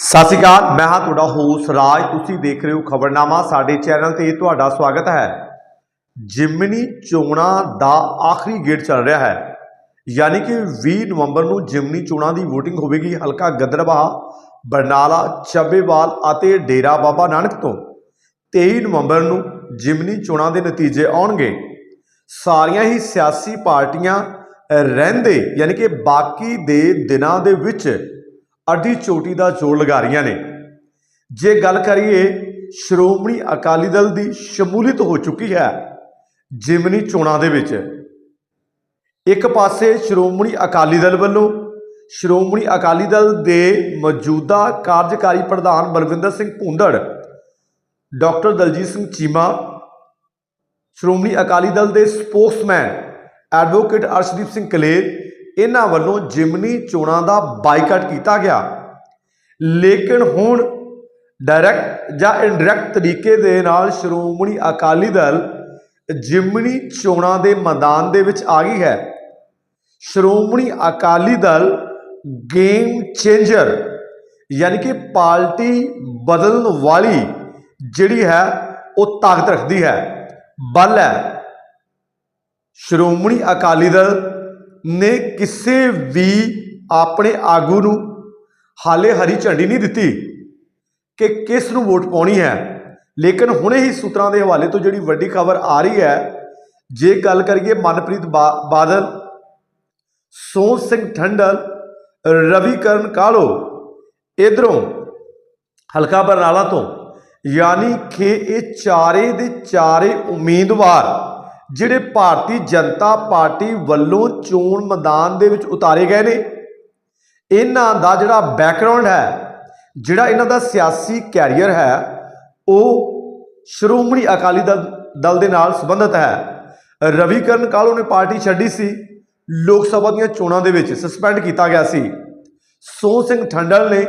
ਸਤਿ ਸ਼੍ਰੀ ਅਕਾਲ, ਮੈਂ ਹਾਂ ਤੁਹਾਡਾ ਹੋਸ ਰਾਜ। ਤੁਸੀਂ ਦੇਖ ਰਹੇ ਹੋ ਖਬਰਨਾਮਾ, ਸਾਡੇ ਚੈਨਲ ਤੇ ਤੁਹਾਡਾ ਸਵਾਗਤ ਹੈ। ਜਿਮਨੀ ਚੋਣਾਂ ਦਾ ਆਖਰੀ ਗੇੜ ਚੱਲ ਰਿਹਾ ਹੈ। ਯਾਨੀ ਕਿ 20 ਨਵੰਬਰ ਨੂੰ ਜਿਮਨੀ ਚੋਣਾਂ ਦੀ VOTING ਹੋਵੇਗੀ ਹਲਕਾ ਗਦਰਬਾਹ ਬਰਨਾਲਾ ਚੱਬੇਵਾਲ ਅਤੇ ਡੇਰਾ ਬਾਬਾ ਨਾਨਕ ਤੋਂ। 23 ਨਵੰਬਰ ਨੂੰ ਜਿਮਨੀ ਚੋਣਾਂ ਦੇ ਨਤੀਜੇ ਆਉਣਗੇ। ਸਾਰੀਆਂ ਹੀ ਸਿਆਸੀ ਪਾਰਟੀਆਂ ਰਹਿੰਦੇ, ਯਾਨੀ ਕਿ ਬਾਕੀ ਦੇ ਦਿਨਾਂ ਦੇ ਵਿੱਚ ਅੱਡੀ ਚੋਟੀ ਦਾ ਜੋੜ ਲਗਾ ਰਹੀਆਂ ਨੇ। ਜੇ ਗੱਲ ਕਰੀਏ, ਸ਼੍ਰੋਮਣੀ ਅਕਾਲੀ ਦਲ ਦੀ ਸ਼ਮੂਲੀਅਤ ਹੋ ਚੁੱਕੀ ਹੈ, ਜਿਮਨੀ ਚੋਣਾਂ ਦੇ ਵਿੱਚ। ਇੱਕ ਪਾਸੇ ਸ਼੍ਰੋਮਣੀ ਅਕਾਲੀ ਦਲ ਵੱਲੋਂ ਸ਼੍ਰੋਮਣੀ ਅਕਾਲੀ ਦਲ ਦੇ ਮੌਜੂਦਾ ਕਾਰਜਕਾਰੀ ਪ੍ਰਧਾਨ ਬਲਵਿੰਦਰ ਸਿੰਘ ਭੁੰਦੜ, ਡਾਕਟਰ ਦਲਜੀਤ ਸਿੰਘ ਚੀਮਾ, ਸ਼੍ਰੋਮਣੀ ਅਕਾਲੀ ਦਲ ਦੇ ਸਪੋਕਸਮੈਨ ਐਡਵੋਕੇਟ ਅਰਸ਼ਦੀਪ ਸਿੰਘ ਕਲੇਰ ਇਹਨਾਂ ਵੱਲੋਂ ਜਿਮਨੀ ਚੋਣਾਂ ਦਾ ਬਾਈਕਾਟ ਕੀਤਾ ਗਿਆ। ਲੇਕਿਨ ਹੁਣ ਡਾਇਰੈਕਟ ਜਾਂ ਇਨਡਾਇਰੈਕਟ ਤਰੀਕੇ ਦੇ ਨਾਲ ਸ਼੍ਰੋਮਣੀ ਅਕਾਲੀ ਦਲ ਜਿਮਨੀ ਚੋਣਾਂ ਦੇ ਮੈਦਾਨ ਦੇ ਵਿੱਚ ਆ ਗਈ ਹੈ। ਸ਼੍ਰੋਮਣੀ ਅਕਾਲੀ ਦਲ ਗੇਮ ਚੇਂਜਰ ਯਾਨੀ ਕਿ ਪਾਰਟੀ ਬਦਲਣ ਵਾਲੀ ਜਿਹੜੀ ਹੈ, ਉਹ ਤਾਕਤ ਰੱਖਦੀ ਹੈ। ਬਲ ਹੈ। ਸ਼੍ਰੋਮਣੀ ਅਕਾਲੀ ਦਲ ਨੇ ਕਿਸੇ ਵੀ ਆਪਣੇ ਆਗੂ ਨੂੰ ਹਾਲੇ ਹਰੀ ਝੰਡੀ ਨਹੀਂ ਦਿੱਤੀ ਕਿ ਕਿਸ ਨੂੰ ਵੋਟ ਪਾਉਣੀ ਹੈ। ਲੇਕਿਨ ਹੁਣੇ ਹੀ ਸੂਤਰਾਂ ਦੇ ਹਵਾਲੇ ਤੋਂ ਜਿਹੜੀ ਵੱਡੀ ਖਬਰ ਆ ਰਹੀ ਹੈ, ਜੇ ਗੱਲ ਕਰੀਏ ਮਨਪ੍ਰੀਤ ਬਾ- ਬਾਦਲ ਸੋਹਣ ਸਿੰਘ ਠੰਡਲ, ਰਵੀਕਰਨ ਕਾਲੋ, ਇਧਰੋਂ ਹਲਕਾ ਬਰਨਾਲਾ ਤੋਂ, ਯਾਨੀ ਕਿ ਇਹ ਚਾਰੇ ਦੇ ਚਾਰੇ ਉਮੀਦਵਾਰ ਜਿਹੜੇ ਭਾਰਤੀ ਜਨਤਾ ਪਾਰਟੀ ਵੱਲੋਂ ਚੋਣ ਮੈਦਾਨ ਦੇ ਵਿੱਚ ਉਤਾਰੇ ਗਏ ਨੇ। ਇਹਨਾਂ ਦਾ ਜਿਹੜਾ ਬੈਕਗ੍ਰਾਉਂਡ ਹੈ, ਜਿਹੜਾ ਇਹਨਾਂ ਦਾ ਸਿਆਸੀ ਕੈਰੀਅਰ ਹੈ, ਉਹ ਸ਼੍ਰੋਮਣੀ ਅਕਾਲੀ ਦਲ ਦਲ ਦੇ ਨਾਲ ਸੰਬੰਧਿਤ ਹੈ। ਰਵੀਕਰਨ ਕਾਲੋ ਨੇ ਪਾਰਟੀ ਛੱਡੀ ਸੀ। ਲੋਕ ਸਭਾ ਦੀਆਂ ਚੋਣਾਂ ਦੇ ਵਿੱਚ ਸਸਪੈਂਡ ਕੀਤਾ ਗਿਆ ਸੀ। ਸੋਹ ਸਿੰਘ ਠੰਡਲ ਨੇ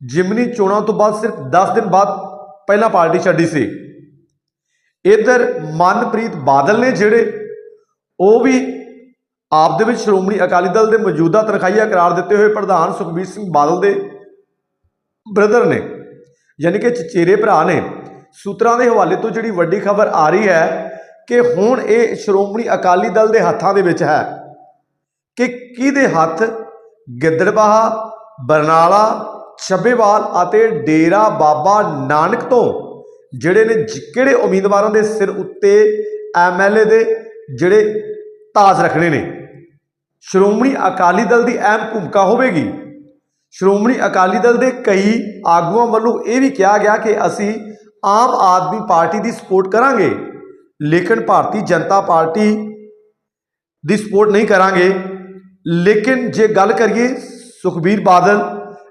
ਜਿਮਨੀ ਚੋਣਾਂ ਤੋਂ ਬਾਅਦ ਸਿਰਫ 10 ਦਿਨ ਬਾਅਦ ਪਹਿਲਾਂ ਪਾਰਟੀ ਛੱਡੀ ਸੀ। ਇਧਰ ਮਨਪ੍ਰੀਤ ਬਾਦਲ ਨੇ ਜਿਹੜੇ ਉਹ ਵੀ ਆਪ ਦੇ ਵਿੱਚ ਸ਼੍ਰੋਮਣੀ ਅਕਾਲੀ ਦਲ ਦੇ ਮੌਜੂਦਾ ਤਨਖਾਹੀਆ ਕਰਾਰ ਦਿੱਤੇ ਹੋਏ ਪ੍ਰਧਾਨ ਸੁਖਬੀਰ ਸਿੰਘ ਬਾਦਲ ਦੇ ਬ੍ਰਦਰ ਨੇ, ਯਾਨੀ ਕਿ ਚਚੇਰੇ ਭਰਾ ਨੇ। ਸੂਤਰਾਂ ਦੇ ਹਵਾਲੇ ਤੋਂ ਜਿਹੜੀ ਵੱਡੀ ਖਬਰ ਆ ਰਹੀ ਹੈ ਕਿ ਹੁਣ ਇਹ ਸ਼੍ਰੋਮਣੀ ਅਕਾਲੀ ਦਲ ਦੇ ਹੱਥਾਂ ਦੇ ਵਿੱਚ ਹੈ ਕਿ ਕਿਹਦੇ ਹੱਥ ਗਿੱਦੜਬਾਹਾ, ਬਰਨਾਲਾ, ਛੱਬੇਵਾਲ ਅਤੇ ਡੇਰਾ ਬਾਬਾ ਨਾਨਕ ਤੋਂ ਜਿਹੜੇ ਨੇ ਜ- ਕਿਹੜੇ ਉਮੀਦਵਾਰਾਂ ਦੇ ਸਿਰ ਉੱਤੇ ਐਮਐਲਏ ਦੇ ਜਿਹੜੇ ਤਾਜ ਰੱਖਣੇ ਨੇ? ਸ਼੍ਰੋਮਣੀ ਅਕਾਲੀ ਦਲ ਦੀ ਅਹਿਮ ਭੂਮਿਕਾ ਹੋਵੇਗੀ। ਸ਼੍ਰੋਮਣੀ ਅਕਾਲੀ ਦਲ ਦੇ ਕਈ ਆਗੂਆਂ ਵੱਲੋਂ ਇਹ ਵੀ ਕਿਹਾ ਗਿਆ ਕਿ ਅਸੀਂ ਆਮ ਆਦਮੀ ਪਾਰਟੀ ਦੀ ਸਪੋਰਟ ਕਰਾਂਗੇ। ਲੇਕਿਨ ਭਾਰਤੀ ਜਨਤਾ ਪਾਰਟੀ ਦੀ ਸਪੋਰਟ ਨਹੀਂ ਕਰਾਂਗੇ। ਲੇਕਿਨ ਜੇ ਗੱਲ ਕਰੀਏ ਸੁਖਬੀਰ ਬਾਦਲ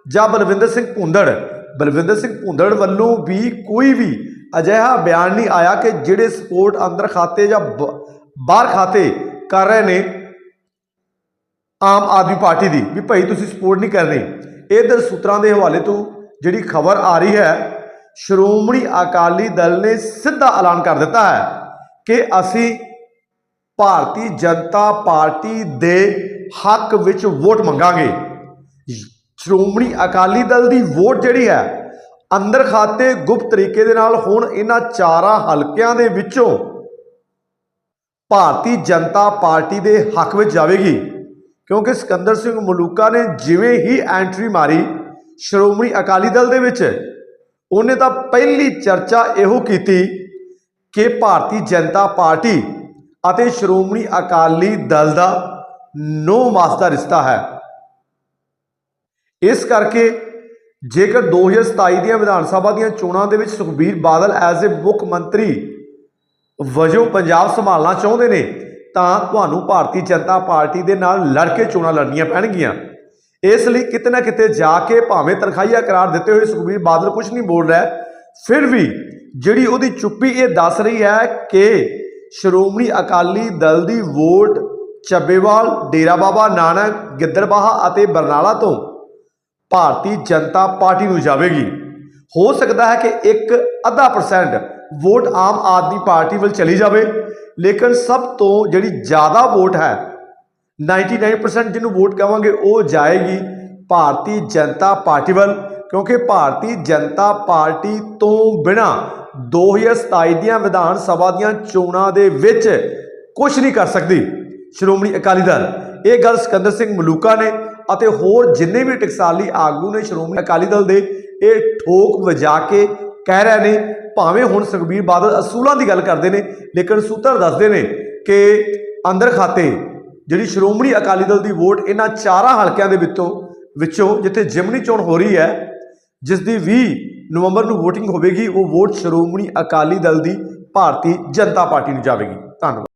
ਜਾਂ ਬਲਵਿੰਦਰ ਸਿੰਘ ਭੁੰਦੜ ਬਲਵਿੰਦਰ ਸਿੰਘ ਭੁੰਦੜ ਵੱਲੋਂ ਵੀ ਕੋਈ ਵੀ ਅਜਿਹਾ ਬਿਆਨ ਨਹੀਂ ਆਇਆ ਕਿ ਜਿਹੜੇ ਸਪੋਰਟ ਅੰਦਰ ਖਾਤੇ ਜਾਂ ਬਾਹਰ ਖਾਤੇ ਕਰ ਰਹੇ ਨੇ ਆਮ ਆਦਮੀ ਪਾਰਟੀ ਦੀ, ਵੀ ਭਾਈ ਤੁਸੀਂ ਸਪੋਰਟ ਨਹੀਂ ਕਰਨੀ ਇਧਰ ਸੂਤਰਾਂ ਦੇ ਹਵਾਲੇ ਤੋਂ ਜਿਹੜੀ ਖਬਰ ਆ ਰਹੀ ਹੈ, ਸ਼੍ਰੋਮਣੀ ਅਕਾਲੀ ਦਲ ਨੇ ਸਿੱਧਾ ਐਲਾਨ ਕਰ ਦਿੱਤਾ ਹੈ ਕਿ ਅਸੀਂ ਭਾਰਤੀ ਜਨਤਾ ਪਾਰਟੀ ਦੇ ਹੱਕ ਵਿੱਚ ਵੋਟ ਮੰਗਾਂਗੇ। ਸ਼੍ਰੋਮਣੀ ਅਕਾਲੀ ਦਲ ਦੀ ਵੋਟ ਜਿਹੜੀ ਹੈ, ਅੰਦਰ ਖਾਤੇ ਗੁਪਤ ਤਰੀਕੇ ਦੇ ਨਾਲ ਹੁਣ ਇਹਨਾਂ ਚਾਰਾਂ ਹਲਕਿਆਂ ਦੇ ਵਿੱਚੋਂ ਭਾਰਤੀ ਜਨਤਾ ਪਾਰਟੀ ਦੇ ਹੱਕ ਵਿੱਚ ਜਾਵੇਗੀ। ਕਿਉਂਕਿ ਸਿਕੰਦਰ ਸਿੰਘ ਮਲੂਕਾ ਨੇ ਜਿਵੇਂ ਹੀ ਐਂਟਰੀ ਮਾਰੀ ਸ਼੍ਰੋਮਣੀ ਅਕਾਲੀ ਦਲ ਦੇ ਵਿੱਚ, ਉਹਨੇ ਤਾਂ ਪਹਿਲੀ ਚਰਚਾ ਇਹੋ ਕੀਤੀ ਕਿ ਭਾਰਤੀ ਜਨਤਾ ਪਾਰਟੀ ਅਤੇ ਸ਼੍ਰੋਮਣੀ ਅਕਾਲੀ ਦਲ ਦਾ ਨੋ ਮਾਸ ਦਾ ਰਿਸ਼ਤਾ ਹੈ। ਇਸ ਕਰਕੇ ਜੇਕਰ 2027 ਦੀਆਂ ਵਿਧਾਨ ਸਭਾ ਦੀਆਂ ਚੋਣਾਂ ਦੇ ਵਿੱਚ ਸੁਖਬੀਰ ਬਾਦਲ ਐਜ਼ ਅ ਮੁੱਖ ਮੰਤਰੀ ਵਜੋਂ ਪੰਜਾਬ ਸੰਭਾਲਣਾ ਚਾਹੁੰਦੇ ਨੇ, ਤਾਂ ਤੁਹਾਨੂੰ ਭਾਰਤੀ ਜਨਤਾ ਪਾਰਟੀ ਦੇ ਨਾਲ ਲੜ ਕੇ ਚੋਣਾਂ ਲੜਨੀਆਂ ਪੈਣਗੀਆਂ। ਇਸ ਲਈ ਕਿਤੇ ਨਾ ਕਿਤੇ ਜਾ ਕੇ ਭਾਵੇਂ ਤਨਖਾਹੀਆ ਕਰਾਰ ਦਿੱਤੇ ਹੋਏ ਸੁਖਬੀਰ ਬਾਦਲ ਕੁਝ ਨਹੀਂ ਬੋਲ ਰਿਹਾ, ਫਿਰ ਵੀ ਜਿਹੜੀ ਉਹਦੀ ਚੁੱਪੀ ਇਹ ਦੱਸ ਰਹੀ ਹੈ ਕਿ ਸ਼੍ਰੋਮਣੀ ਅਕਾਲੀ ਦਲ ਦੀ ਵੋਟ ਚੱਬੇਵਾਲ, ਡੇਰਾ ਬਾਬਾ ਨਾਨਕ, ਗਿੱਦੜਬਾਹਾ ਅਤੇ ਬਰਨਾਲਾ ਤੋਂ ਭਾਰਤੀ ਜਨਤਾ ਪਾਰਟੀ ਨੂੰ ਜਾਵੇਗੀ। ਹੋ ਸਕਦਾ ਹੈ ਕਿ ਇੱਕ ਅੱਧਾ percent vote Aam Aadmi Party ਵੱਲ ਚਲੀ ਜਾਵੇ, ਲੇਕਿਨ ਸਭ ਤੋਂ ਜਿਹੜੀ ਜ਼ਿਆਦਾ ਵੋਟ ਹੈ 99% ਜਿਹਨੂੰ ਵੋਟ ਕਹਾਂਗੇ ਉਹ ਜਾਏਗੀ ਭਾਰਤੀ ਜਨਤਾ ਪਾਰਟੀ ਵੱਲ, ਕਿਉਂਕਿ ਭਾਰਤੀ ਜਨਤਾ ਪਾਰਟੀ ਤੋਂ ਬਿਨਾ 2027 ਦੀਆਂ ਵਿਧਾਨ ਸਭਾ ਦੀਆਂ ਚੋਣਾਂ ਦੇ ਵਿੱਚ ਕੁਝ ਨਹੀਂ ਕਰ ਸਕਦੀ। ਸ਼੍ਰੋਮਣੀ ਅਕਾਲੀ ਦਲ। ਇਹ ਗੱਲ ਸਿਕੰਦਰ ਸਿੰਘ ਮਲੂਕਾ ਨੇ ਅਤੇ ਹੋਰ ਜਿੰਨੇ ਵੀ ਟਕਸਾਲੀ ਆਗੂ ਨੇ ਸ਼੍ਰੋਮਣੀ ਅਕਾਲੀ ਦਲ ਦੇ, ਇਹ ਠੋਕ ਵਜਾ ਕੇ ਕਹਿ ਰਹੇ ਨੇ, ਭਾਵੇਂ ਹੁਣ ਸੁਖਬੀਰ ਬਾਦਲ ਅਸੂਲਾਂ ਦੀ ਗੱਲ ਕਰਦੇ ਨੇ, ਲੇਕਿਨ ਸੂਤਰ ਦੱਸਦੇ ਨੇ ਕਿ ਅੰਦਰ ਖਾਤੇ ਜਿਹੜੀ ਸ਼੍ਰੋਮਣੀ ਅਕਾਲੀ ਦਲ ਦੀ ਵੋਟ ਇਹਨਾਂ ਚਾਰਾਂ ਹਲਕਿਆਂ ਦੇ ਵਿੱਚੋਂ ਵਿੱਚੋਂ ਜਿੱਥੇ ਜਿਮਨੀ ਚੋਣ ਹੋ ਰਹੀ ਹੈ ਜਿਸ ਦੀ 20 ਨਵੰਬਰ ਨੂੰ VOTING ਹੋਵੇਗੀ, ਉਹ ਵੋਟ ਸ਼੍ਰੋਮਣੀ ਅਕਾਲੀ ਦਲ ਦੀ ਭਾਰਤੀ ਜਨਤਾ ਪਾਰਟੀ ਨੂੰ ਜਾਵੇਗੀ। ਧੰਨਵਾਦ।